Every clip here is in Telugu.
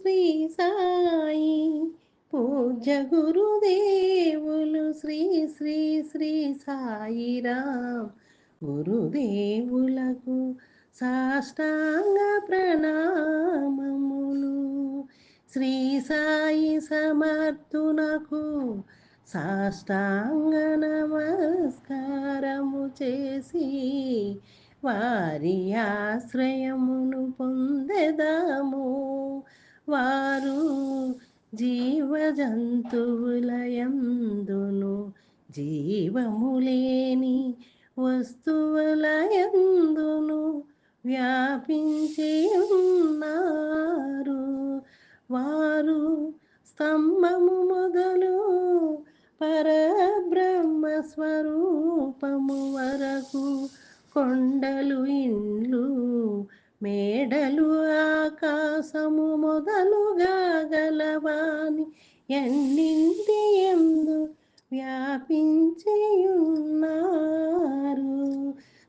శ్రీ సాయి పూజ్య గురుదేవులు శ్రీ శ్రీ శ్రీ సాయిరాం గురుదేవులకు సాష్టాంగ ప్రణామములు. శ్రీ సాయి సమర్థునకు సాష్టాంగ నమస్కారము చేసి వారి ఆశ్రయమును పొందెదాము. వారు జీవజంతువులయందును జీవములేని వస్తువులయందును వ్యాపించి ఉన్నారు. వారు స్తంభము మొదలు పరబ్రహ్మ స్వరూపము వరకు కొండలు ఇండ్లు మేడలు ఆకాశము మొదలుగా గలవాని ఎన్నింటి ఎందు వ్యాపించియున్నారు?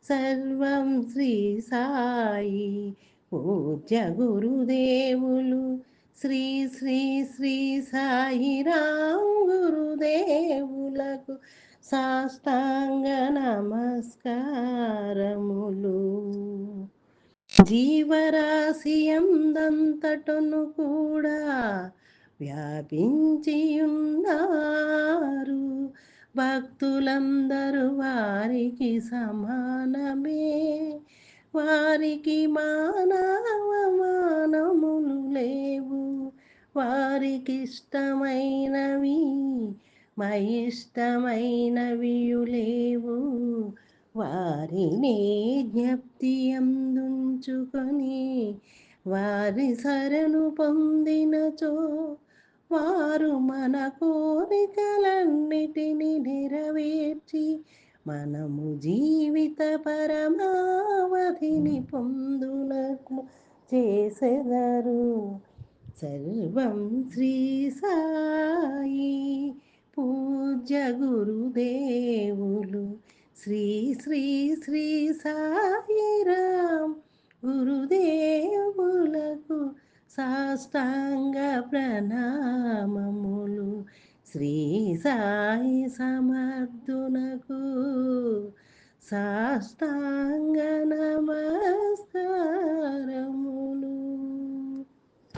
సర్వం శ్రీ సాయి పూజ్య గురుదేవులు. శ్రీ శ్రీ శ్రీ సాయి రామ్ గురుదేవులకు సాష్టాంగ నమస్కారములు. జీవరాశి అందంతటను కూడా వ్యాపించి ఉన్నారు భక్తులందరూ వారికి సమానమే. వారికి మానవ మానములు లేవు. వారికి ఇష్టమైనవి మయిష్టమైనవి లేవు. వారిని జ్ఞప్తి అందుంచుకొని వారి సరను పొందినచో వారు మన కోరికలన్నిటినీ నెరవేర్చి మనము జీవిత పరమావధిని పొందునట్లు చేసెదరు. సర్వం శ్రీ సాయి పూజ్య గురుదేవులు. శ్రీ శ్రీ శ్రీ సాయిరామ్ గురుదేవులకు సాష్టాంగ ప్రణామములు. శ్రీ సాయి సమర్థునకు సాష్టాంగ నమ